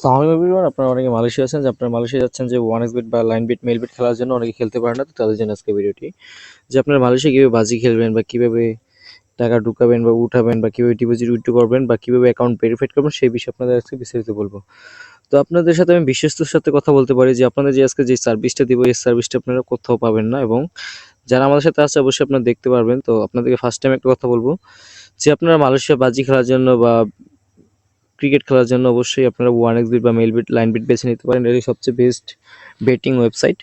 সালামালাইকুম এভরিওয়ান আপনারা অনেকে মালয়েশিয়া আছেন, যে আপনারা মালয়েশিয়া যাচ্ছেন, যে ওয়ান এক্স বিট বা লাইন বিট মেল বিট খেলার জন্য অনেকে খেলতে পারেন না, তো তাদের জন্য আজকে ভিডিওটি যে আপনারা মালয়েশিয়া কীভাবে বাজি খেলবেন বা কীভাবে টাকা ঢুকাবেন বা উঠাবেন বা কীভাবে ডিপোজিট উইথড্র করবেন বা কীভাবে অ্যাকাউন্ট ভেরিফাইড করবেন, সেই বিষয়ে আপনাদের আজকে বিস্তারিত বলব। তো আপনাদের সাথে আমি বিশ্বস্তর সাথে কথা বলতে পারি যে আপনাদের যে আজকে যে সার্ভিসটা দিব, এই সার্ভিসটা আপনারা কোথাও পাবেন না এবং যারা আমাদের সাথে আছে, অবশ্যই আপনারা দেখতে পারবেন। তো আপনাদেরকে ফার্স্ট টাইম একটা কথা বলব যে আপনারা মালয়েশিয়া বাজি খেলার জন্য বা ক্রিকেট খেলার জন্য অবশ্যই আপনারা ওয়ান এক্স বিট বা মেল বিট লাইন বিট বেছে নিতে পারেন। এটাই সবচেয়ে বেস্ট বেটিং ওয়েবসাইট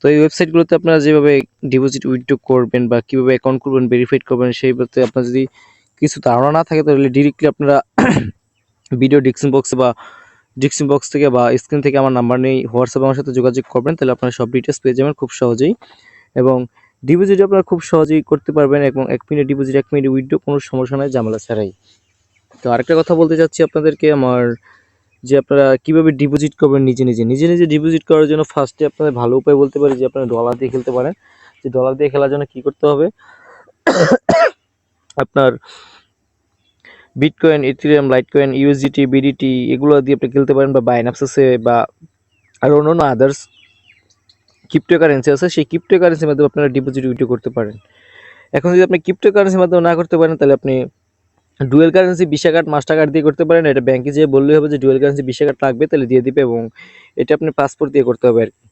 তো এই ওয়েবসাইটগুলোতে আপনারা যেভাবে ডিপোজিট উইথড্রো করবেন বা কীভাবে অ্যাকাউন্ট করবেন ভেরিফাইড করবেন, সেই আপনার যদি কিছু ধারণা না থাকে, তাহলে ডিরেক্টলি আপনারা ভিডিও ডিসক্রিপশন বক্সে বা ডিসক্রিপশন বক্স থেকে বা স্ক্রিন থেকে আমার নাম্বার নেই হোয়াটসঅ্যাপে আমার সাথে যোগাযোগ করবেন, তাহলে আপনারা সব ডিটেলস পেয়ে যাবেন খুব সহজেই। এবং ডিপোজিট আপনারা খুব সহজেই করতে পারবেন এবং এক মিনিট ডিপোজিট এক মিনিট উইথড্র কোনো সমস্যা নয় ঝামেলা ছাড়াই। তো আরেকটা কথা বলতে চাচ্ছি আপনাদেরকে, আমার যে আপনারা কীভাবে ডিপোজিট করবেন নিজে নিজে নিজে নিজে ডিপোজিট করার জন্য ফার্স্টে আপনাদের ভালো উপায় বলতে পারি যে আপনারা ডলার দিয়ে খেলতে পারেন। যে ডলার দিয়ে খেলার জন্য কি করতে হবে? আপনার bitcoin ethereum litecoin USDT BDT এগুলো দিয়ে আপনি খেলতে পারেন বা বাইনাপসে বা আর অন্যান্য আদার্স ক্রিপ্টো কারেন্সি আছে, সেই ক্রিপ্টো কারেন্সির মাধ্যমে আপনারা ডিপোজিট উইথড্র করতে পারেন। এখন যদি আপনি ক্রিপ্টো কারেন্সির মাধ্যমে না করতে পারেন, তাহলে আপনি dual currency visa card master card দিয়ে করতে পারেন। এটা ব্যাংকে যেয়ে বললেই হবে যে ডুয়েল কারেন্সি বিশা কার্ড লাগবে, তাহলে দিয়ে দিবে এবং এটা আপনি পাসপোর্ট দিয়ে করতে হবে আর কি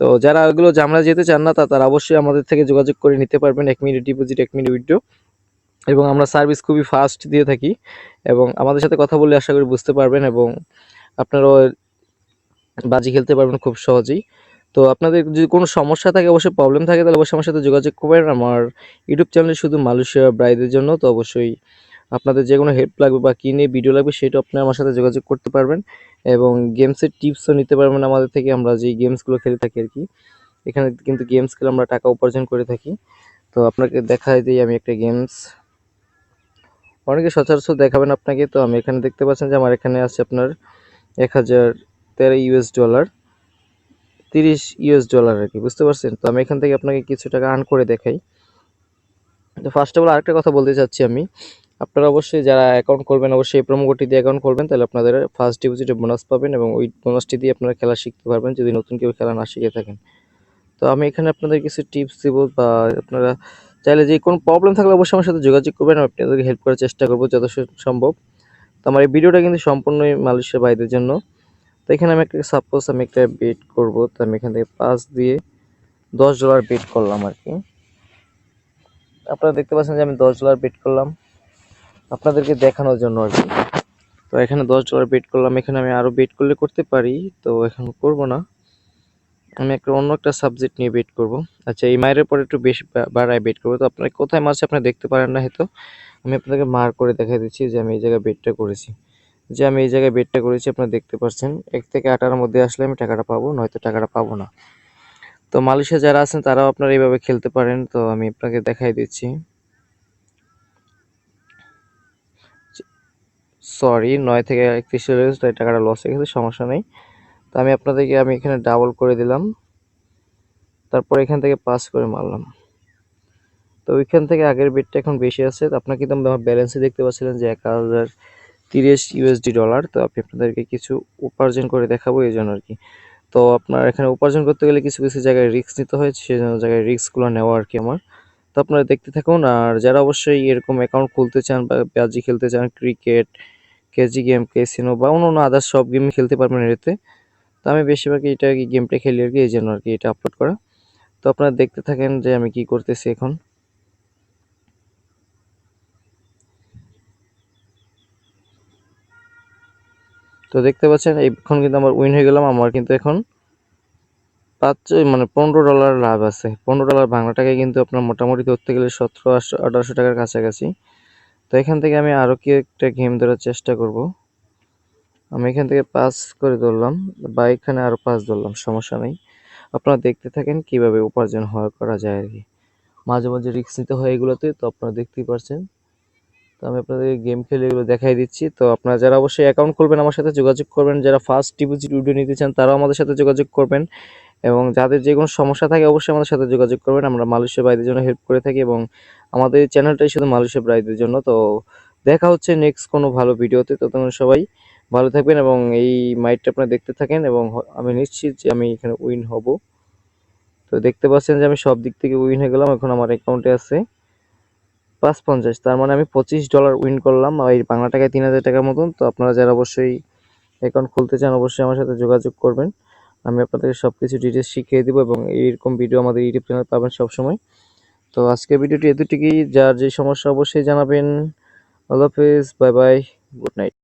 তো যারা ওগুলো জামরা যেতে চান না, তা তারা অবশ্যই আমাদের থেকে যোগাযোগ করে নিতে পারবেন। এক মিনিট ডিপোজিট এক মিনিট উইথড্র এবং আমরা সার্ভিস খুবই ফাস্ট দিয়ে থাকি এবং আমাদের সাথে কথা বললে আশা করি বুঝতে পারবেন এবং আপনারাও বাজি খেলতে পারবেন খুব সহজেই। তো আপনাদের যদি কোনো সমস্যা থাকে, অবশ্যই প্রবলেম থাকে, তাহলে অবশ্যই আমার সাথে যোগাযোগ করবেন। আমার ইউটিউব চ্যানেল শুধু মালয়েশিয়া ব্রাইদের জন্য, তো অবশ্যই আপনাদের যে কোনো হেল্প লাগবে বা কী নিয়ে ভিডিও লাগবে সেটা আপনি আমার সাথে যোগাযোগ করতে পারবেন এবং গেমসের টিপসও নিতে পারবেন আমাদের থেকে, আমরা যেই গেমসগুলো খেলে থাকি আর কি এখানে কিন্তু গেমস খেলে আমরা টাকা উপার্জন করে থাকি। তো আপনাকে দেখাই দিই আমি একটা গেমস অনেকে সচরাচর দেখাবেন আপনাকে, তো আমি এখানে দেখতে পাচ্ছেন যে আমার এখানে আছে আপনার এক হাজার তেরো ইউএস ডলার তিরিশ ইউএস ডলার আর কি বুঝতে পারছেন? তো আমি এখান থেকে আপনাকে কিছু টাকা আর্ন করে দেখাই। তো ফার্স্ট অফ অল আরেকটা কথা বলতে চাচ্ছি আমি। আপনারা অবশ্যই যারা অ্যাকাউন্ট করবেন অবশ্যই এই প্রোমো কোডটি দিয়ে অ্যাকাউন্ট করবেন তাহলে আপনাদের ফার্স্ট ডিপোজিটে বোনাস পাবেন এবং ওই বোনাসটি দিয়ে আপনারা খেলা শিখতে পারবেন যদি নতুন কেউ খেলা না শিখে থাকেন। তো আমি এখানে আপনাদের কিছু টিপস দেব বা আপনারা চাইলে যে কোনো প্রবলেম থাকলে অবশ্যই আমার সাথে যোগাযোগ করবেন, আমি আপনাদেরকে হেল্প করার চেষ্টা করব যত সম্ভব। তো আমার এই ভিডিওটা কিন্তু সম্পূর্ণই মালয়েশিয়ার বাইরের জন্য। তো এখানে আমি একটা সাপোজ আমি একটা বেট করব, তো আমি এখান থেকে পাঁচ দিয়ে দশ ডলার বেট করলাম আর কি। আপনারা দেখতে পাচ্ছেন যে আমি দশ ডলার বেট করলাম। আপনাদেরকে দেখানোর জন্য আর কি। তো এখানে দশ ডলার বেট করলাম। এখানে আমি আরও বেট করলে করতে পারি। তো এখন করব না। আমি একটা অন্য একটা সাবজেক্ট নিয়ে বেট করব। আচ্ছা এই মায়ের পরে একটু বেশি বাড়ায় বেট করব। তো আপনার কোথায় মারছে আপনি দেখতে পারেন না হয়তো। আমি আপনাদেরকে মার করে দেখাই দিচ্ছি যে আমি এই জায়গায় বেটটা করেছি। যে আমি এই জায়গায় বেটটা করেছি, আপনারা দেখতে পাচ্ছেন। এক থেকে আটার মধ্যে আসলে আমি টাকাটা পাবো, নয়তো টাকাটা পাবো না। তো মালয়েশিয়া যারা আছেন, তারাও আপনারা এইভাবে খেলতে পারেন। তো আমি আপনাকে দেখাই দিচ্ছি। সরি নয় থেকে একত্রিশ চলে গেছে তাই টাকাটা লস হয়ে গেছে, সমস্যা নেই। তো আমি আপনাদেরকে, আমি এখানে ডাবল করে দিলাম। তারপর এখান থেকে পাস করে মারলাম। তো ওইখান থেকে আগের বেডটা এখন বেশি আছে। তো আপনার কিন্তু আমার ব্যালেন্সে দেখতে পাচ্ছিলেন যে এক হাজার তিরিশ ইউএসডি ডলার তো আমি আপনাদেরকে কিছু উপার্জন করে দেখাবো এই জন্য আর কি। তো আপনার এখানে উপার্জন করতে গেলে কিছু কিছু জায়গায় রিস্ক নিতে হয় সেই জন্য জায়গায় রিস্কগুলো নেওয়া আর কি আমার। তো আপনারা দেখতে থাকুন, আর যারা অবশ্যই এরকম অ্যাকাউন্ট খুলতে চান বা ব্যাজি খেলতে চান ক্রিকেট কেজি গেম কেসিনো বা অন্য অন্য আদার্স সব গেম খেলতে পারবেন এতে তো আমি বেশিরভাগ এটা গেমটা খেলি আর কি, এই জন্য আর কি এটা আপলোড করা। তো আপনারা দেখতে থাকেন যে আমি কি করতেছি এখন। তো দেখতে পাচ্ছেন, এখন কিন্তু আমার উইন হয়ে গেলাম, আমার কিন্তু এখন পাঁচ মানে পনেরো ডলার লাভ আছে। পনেরো ডলার বাংলা টাকায় কিন্তু আপনার মোটামুটি ধরতে গেলে সতেরো আঠারোশো টাকার কাছাকাছি। তো এখান থেকে আমি আরও কি একটা গেম ধরার চেষ্টা করব। আমি এখান থেকে পাস করে ধরলাম বা এখানে আরও পাস ধরলাম, সমস্যা নেই। আপনারা দেখতে থাকেন কীভাবে উপার্জন হওয়া করা যায় আর কি। মাঝে মাঝে রিক্স নিতে হয় এগুলোতে, তো আপনারা দেখতেই পারছেন। তো আমি আপনাদের গেম খেলে এগুলো দেখাই দিচ্ছি। তো আপনারা যারা অবশ্যই অ্যাকাউন্ট খুলবেন আমার সাথে যোগাযোগ করবেন, যারা ফার্স্ট ডিপোজিট ভিডিও নিতে চান তারাও আমাদের সাথে যোগাযোগ করবেন। এবং যাদের যে কোনো সমস্যা থাকে অবশ্যই আমাদের সাথে যোগাযোগ করবেন। আমরা মালয়েশিয়া বাইদের জন্য হেল্প করে থাকি এবং আমাদের এই চ্যানেলটাই শুধু মালয়েশিয়া বাইদের জন্য। তো দেখা হচ্ছে নেক্সট কোনো ভালো ভিডিওতে তো তোমরা সবাই ভালো থাকবেন এবং এই মাইটটা আপনারা দেখতে থাকেন এবং আমি নিশ্চিত যে আমি এখানে উইন হব। তো দেখতে পাচ্ছেন যে আমি সব দিক থেকে উইন হয়ে গেলাম। এখন আমার অ্যাকাউন্টে আছে পাঁচ পঞ্চাশ তার মানে আমি পঁচিশ ডলার উইন করলাম। এই বাংলা টাকায় তিন হাজার টাকার মতন। তো আপনারা যারা অবশ্যই অ্যাকাউন্ট খুলতে চান, অবশ্যই আমার সাথে যোগাযোগ করবেন। আমি আপনাদেরকে সব কিছু ডিটেলস শিখিয়ে দেবো এবং এইরকম ভিডিও আমাদের ইউটিউব চ্যানেল পাবেন সবসময়। তো আজকের ভিডিওটি এতটুকুই। যার যে সমস্যা, অবশ্যই জানাবেন। আল্লাহ হাফিজ। Bye bye good night